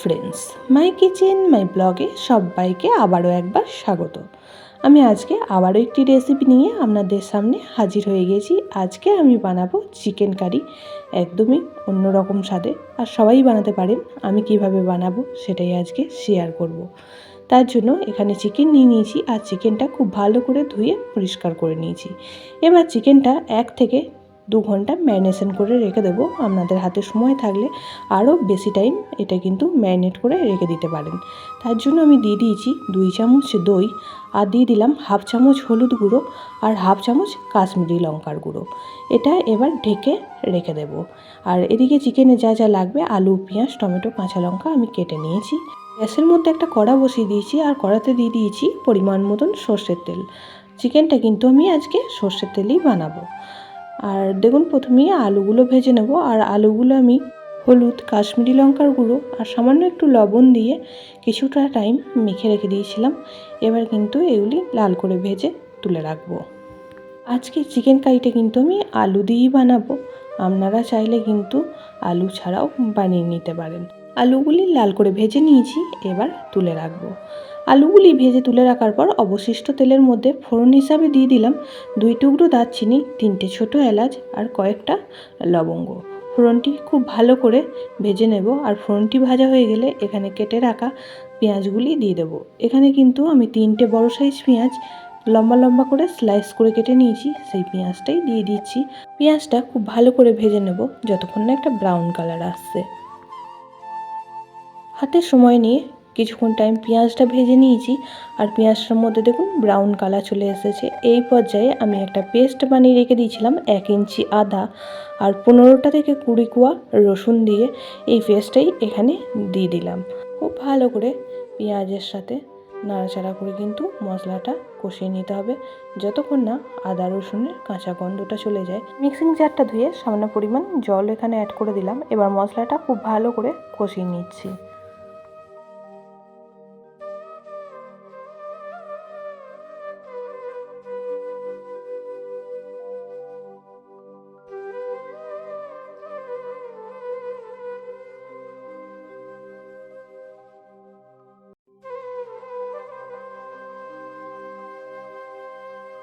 Friends মাই kitchen মাই ব্লগে সবাইকে আবারও একবার স্বাগত। আমি আজকে আবারও একটি রেসিপি নিয়ে আপনাদের সামনে হাজির হয়ে গেছি। আজকে আমি বানাবো চিকেন কারি একদমই অন্যরকম স্বাদে। আর সবাই বানাতে পারেন, আমি কীভাবে বানাবো সেটাই আজকে শেয়ার করব। তার জন্য এখানে চিকেন নিয়ে নিয়েছি আর চিকেনটা খুব ভালো করে ধুয়ে পরিষ্কার করে নিয়েছি। এবার চিকেনটা এক থেকে দু ঘণ্টা ম্যারিনেশন করে রেখে দেবো। আপনাদের হাতে সময় থাকলে আরও বেশি টাইম এটা কিন্তু ম্যারিনেট করে রেখে দিতে পারেন। তার জন্য আমি দিয়ে দিয়েছি দুই চামচ দই আর দিয়ে দিলাম হাফ চামচ হলুদ গুঁড়ো আর হাফ চামচ কাশ্মীরি লঙ্কার গুঁড়ো। এটা এবার ঢেকে রেখে দেবো। আর এদিকে চিকেনে যা যা লাগবে আলু, পেঁয়াজ, টমেটো, কাঁচা লঙ্কা আমি কেটে নিয়েছি। গ্যাসের মধ্যে একটা কড়া বসিয়ে দিয়েছি আর কড়াতে দিয়ে দিয়েছি পরিমাণ মতন সর্ষের তেল। চিকেনটা কিন্তু আমি আজকে সর্ষের তেলেই বানাবো। আর দেখুন, প্রথমেই আলুগুলো ভেজে নেব। আর আলুগুলো আমি হলুদ, কাশ্মীরি লঙ্কার গুঁড়ো আর সামান্য একটু লবণ দিয়ে কিছুটা টাইম মেখে রেখে দিয়েছিলাম। এবার কিন্তু এগুলি লাল করে ভেজে তুলে রাখব। আজকে চিকেন কারিটা কিন্তু আমি আলু দিয়েই বানাবো। আপনারা চাইলে কিন্তু আলু ছাড়াও বানিয়ে নিতে পারেন। আলুগুলি লাল করে ভেজে নিয়েছি, এবার তুলে রাখব। আলুগুলি ভেজে তুলে রাখার পর অবশিষ্ট তেলের মধ্যে ফোড়ন হিসাবে দিয়ে দিলাম দুই টুকরো দারচিনি, তিনটে ছোট এলাচ আর কয়েকটা লবঙ্গ। ফোড়নটি খুব ভালো করে ভেজে নেব আর ফোড়নটি ভাজা হয়ে গেলে এখানে কেটে রাখা পেঁয়াজগুলি দিয়ে দেবো। এখানে কিন্তু আমি তিনটে বড় সাইজ পেঁয়াজ লম্বা লম্বা করে স্লাইস করে কেটে নিয়েছি, সেই পেঁয়াজটাই দিয়ে দিচ্ছি। পেঁয়াজটা খুব ভালো করে ভেজে নেব যতক্ষণ না একটা ব্রাউন কালার আসছে। হাতে সময় নিয়ে কিছুক্ষণ টাইম পেঁয়াজটা ভেজে নিয়েছি। আর পেঁয়াজটার মধ্যে দেখুন ব্রাউন কালার চলে এসেছে। এই পর্যায়ে আমি একটা পেস্ট বানিয়ে রেখে দিয়েছিলাম এক ইঞ্চি আদা আর পনেরোটা থেকে কুড়ি কুয়া রসুন দিয়ে এই পেস্টটাই এখানে দিয়ে দিলাম। খুব ভালো করে পেঁয়াজের সাথে নাড়াচাড়া করে কিন্তু মশলাটা কষিয়ে নিতে হবে। যতক্ষণ না আদা রসুনের কাঁচা গন্ধটা চলে যায়। মিক্সিং জারটা ধুয়ে সামান্য পরিমাণ জল এখানে অ্যাড করে দিলাম। এবার মশলাটা খুব ভালো করে কষিয়ে নিচ্ছি।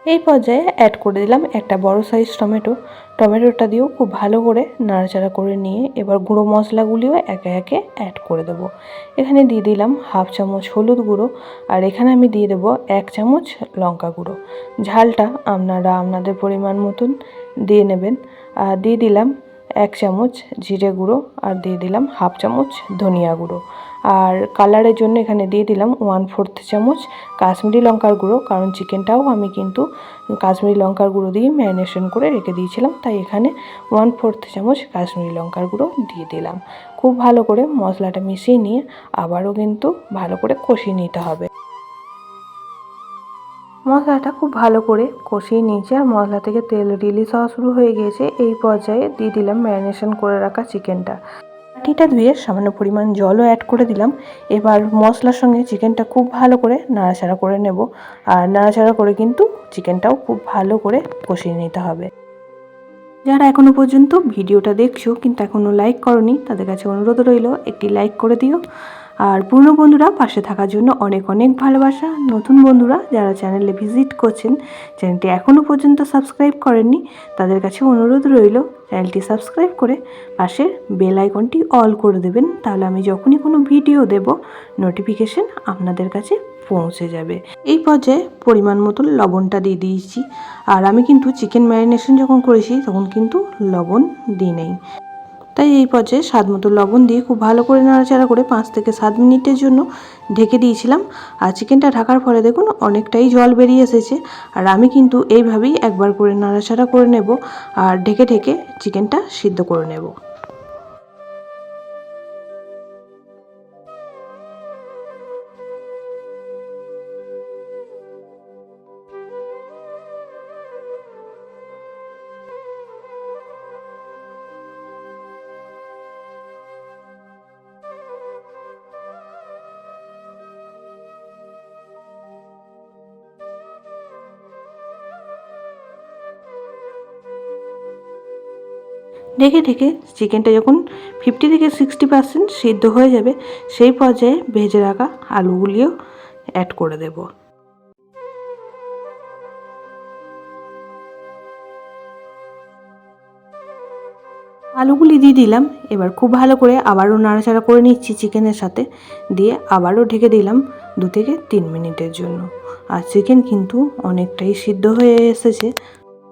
এই পর্যায়ে অ্যাড করে দিলাম একটা বড় সাইজ টমেটো। টমেটোটা দিয়েও খুব ভালো করে নাড়াচাড়া করে নিয়ে এবার গুঁড়ো মশলাগুলিও একে একে অ্যাড করে দেবো। এখানে দিয়ে দিলাম হাফ চামচ হলুদ গুঁড়ো আর এখানে আমি দিয়ে দেবো এক চামচ লঙ্কা গুঁড়ো। ঝালটা আপনারা আপনাদের পরিমাণ মতন দিয়ে নেবেন। আর দিয়ে দিলাম এক চামচ জিরে গুঁড়ো আর দিয়ে দিলাম হাফ চামচ ধনিয়া গুঁড়ো। আর কালারের জন্য এখানে দিয়ে দিলাম ওয়ান ফোর্থ চামচ কাশ্মীরি লঙ্কার গুঁড়ো, কারণ চিকেনটাও আমি কিন্তু কাশ্মীরি লঙ্কার গুঁড়ো দিয়ে ম্যারিনেশন করে রেখে দিয়েছিলাম, তাই এখানে ওয়ান ফোর্থ চামচ কাশ্মীরি লঙ্কার গুঁড়ো দিয়ে দিলাম। খুব ভালো করে মশলাটা মিশিয়ে নিয়ে আবারও কিন্তু ভালো করে কষিয়ে নিতে হবে। মশলাটা খুব ভালো করে কষিয়ে নিয়েছি আর মশলা থেকে তেল রিলিজ হওয়া শুরু হয়ে গিয়েছে, এই পর্যায়ে দিয়ে দিলাম ম্যারিনেশন করে রাখা চিকেনটা। বাটিটা ধুয়ে সামান্য পরিমাণ জলও অ্যাড করে দিলাম। এবার মশলার সঙ্গে চিকেনটা খুব ভালো করে নাড়াচাড়া করে নেব। আর নাড়াচাড়া করে কিন্তু চিকেনটাও খুব ভালো করে কষিয়ে নিতে হবে। যারা এখনও পর্যন্ত ভিডিওটা দেখছ, কিন্তু এখনও লাইক করনি, তাদের কাছে অনুরোধ রইল, একটি লাইক করে দিও। আর পুরনো বন্ধুরা পাশে থাকার জন্য অনেক অনেক ভালোবাসা। নতুন বন্ধুরা যারা চ্যানেলে ভিজিট করছেন চ্যানেলটি এখনও পর্যন্ত সাবস্ক্রাইব করেননি, তাদের কাছে অনুরোধ রইল চ্যানেলটি সাবস্ক্রাইব করে পাশের বেল আইকনটি অল করে দেবেন। তাহলে আমি যখনই কোনো ভিডিও দেব নোটিফিকেশন আপনাদের কাছে পৌঁছে যাবে। এই পর্যায়ে পরিমাণ মতো লবণটা দিয়ে দিয়েছি। আর আমি কিন্তু চিকেন ম্যারিনেশন যখন করেছি, তখন কিন্তু লবণ দিই নেই। তাই এই পর্যায়ে স্বাদ মতো লবণ দিয়ে খুব ভালো করে নাড়াচাড়া করে পাঁচ থেকে সাত মিনিটের জন্য ঢেকে দিয়েছিলাম। আর চিকেনটা ঢাকার পরে দেখুন, অনেকটাই জল বেরিয়ে এসেছে। আর আমি কিন্তু এইভাবেই একবার করে নাড়াচাড়া করে নেব। আর ঢেকে ঢেকে চিকেনটা সিদ্ধ করে নেব। ঢেকে ঢেকে চিকেনটা যখন ফিফটি থেকে সিক্সটি পার্সেন্ট সিদ্ধ হয়ে যাবে, সেই পর্যায়ে ভেজে রাখা আলুগুলিও অ্যাড করে দেব। আলুগুলি দিয়ে দিলাম, এবার খুব ভালো করে আবারও নাড়াচাড়া করে নিচ্ছি চিকেনের সাথে, দিয়ে আবারও ঢেকে দিলাম দু থেকে তিন মিনিটের জন্য। আর চিকেন কিন্তু অনেকটাই সিদ্ধ হয়ে এসেছে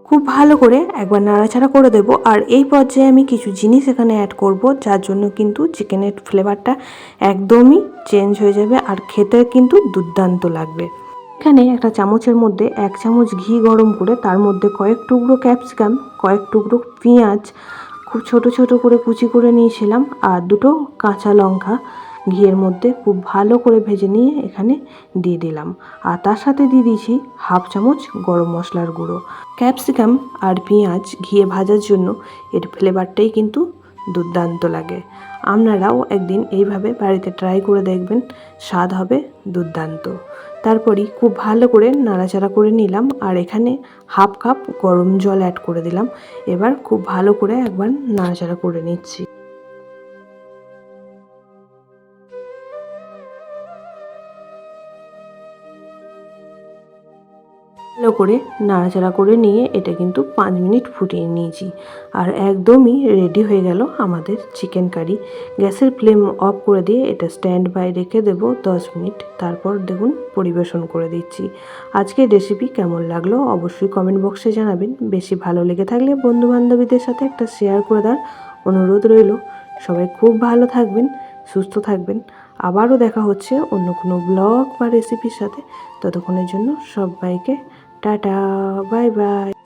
খুব ভালো করে একবার নাড়াচাড়া করে দেবো। আর এই পর্যায়ে আমি কিছু জিনিস এখানে অ্যাড করব, যার জন্য কিন্তু চিকেনের ফ্লেভারটা একদমই চেঞ্জ হয়ে যাবে আর খেতে কিন্তু দুর্দান্ত লাগবে। এখানে একটা চামচের মধ্যে এক চামচ ঘি গরম করে তার মধ্যে কয়েক টুকরো ক্যাপসিকাম কয়েক টুকরো পেঁয়াজ, খুব ছোট ছোট করে কুচি করে নিয়েছিলাম, আর দুটো কাঁচা লঙ্কা ঘিয়ের মধ্যে খুব ভালো করে ভেজে নিয়ে এখানে দিয়ে দিলাম। আর তার সাথে দিয়ে দিয়েছি হাফ চামচ গরম মশলার গুঁড়ো। ক্যাপসিকাম আর পেঁয়াজ ঘিয়ে ভাজার জন্য এর ফ্লেভারটাই কিন্তু দুর্দান্ত লাগে। আপনারাও একদিন এইভাবে বাড়িতে ট্রাই করে দেখবেন, স্বাদ হবে দুর্দান্ত। তারপরই খুব ভালো করে নাড়াচাড়া করে নিলাম আর এখানে হাফ কাপ গরম জল অ্যাড করে দিলাম। এবার খুব ভালো করে একবার নাড়াচাড়া করে নিচ্ছি। ভালো করে নাড়াচাড়া করে নিয়ে এটা কিন্তু পাঁচ মিনিট ফুটিয়ে নিয়েছি। আর একদমই রেডি হয়ে গেল আমাদের চিকেন কারি গ্যাসের ফ্লেম অফ করে দিয়ে এটা স্ট্যান্ড বাই রেখে দেব দশ মিনিট। তারপর দেখুন পরিবেশন করে দিচ্ছি। আজকে রেসিপি কেমন লাগল অবশ্যই কমেন্ট বক্সে জানাবেন। বেশি ভালো লেগে থাকলে বন্ধু বান্ধবীদের সাথে একটা শেয়ার করে দেওয়ার অনুরোধ রইল। সবাই খুব ভালো থাকবেন, সুস্থ থাকবেন। আবারও দেখা হচ্ছে অন্য কোনো ব্লগ বা রেসিপির সাথে। ততক্ষণের জন্য সবাইকে টাটা বাই বাই।